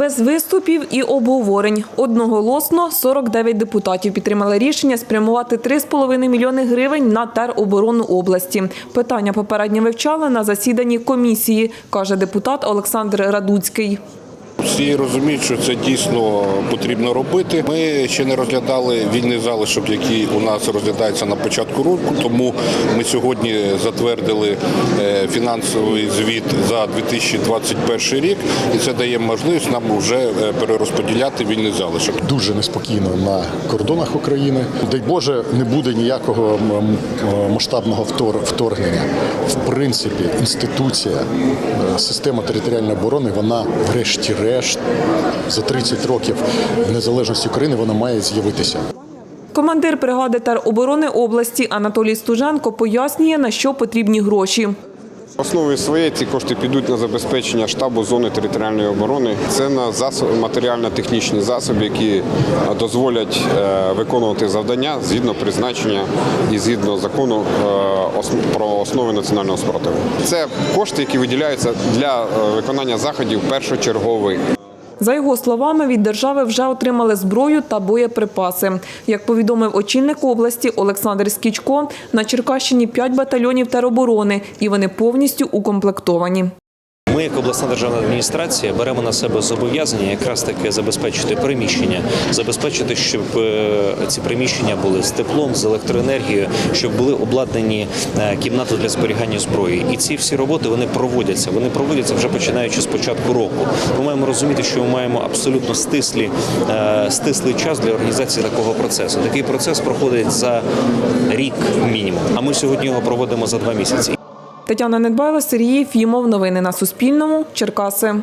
Без виступів і обговорень. Одноголосно 49 депутатів підтримали рішення спрямувати 3,5 мільйони гривень на тероборону області. Питання попередньо вивчали на засіданні комісії, каже депутат Олександр Радуцький. Всі розуміють, що це дійсно потрібно робити. Ми ще не розглядали вільний залишок, який у нас розглядається на початку року. Тому ми сьогодні затвердили е, фінансовий звіт за 2021 рік, і це дає можливість нам вже е, перерозподіляти вільний залишок. дуже неспокійно на кордонах України. Дай Боже, не буде ніякого масштабного вторгнення. В принципі, інституція, е, система територіальної оборони, вона, врешті-решт, за 30 років незалежності України, вона має з'явитися. Командир бригади тероборони області Анатолій Стуженко пояснює, на що потрібні гроші. Основою своєї ці кошти підуть на забезпечення штабу зони територіальної оборони. Це на засоб, матеріально-технічні засоби, які е, дозволять е, виконувати завдання згідно призначення і згідно закону е, про основи національного спротиву. Це кошти, які виділяються для виконання заходів першочергових. За його словами, від держави вже отримали зброю та боєприпаси. Як повідомив очільник області Олександр Скічко, на Черкащині 5 батальйонів тероборони, і вони повністю укомплектовані. Ми, як обласна державна адміністрація, беремо на себе зобов'язання якраз таки забезпечити приміщення, забезпечити, щоб е, ці приміщення були з теплом, з електроенергією, щоб були обладнані е, кімнати для зберігання зброї. І ці всі роботи вони проводяться. Вони проводяться вже починаючи з початку року. Ми маємо розуміти, що ми маємо абсолютно стислі, е, стислий час для організації такого процесу. Такий процес проходить за рік мінімум. А ми сьогодні його проводимо за два місяці. Тетяна Недбайло, Сергій Фімов. Новини на Суспільному. Черкаси.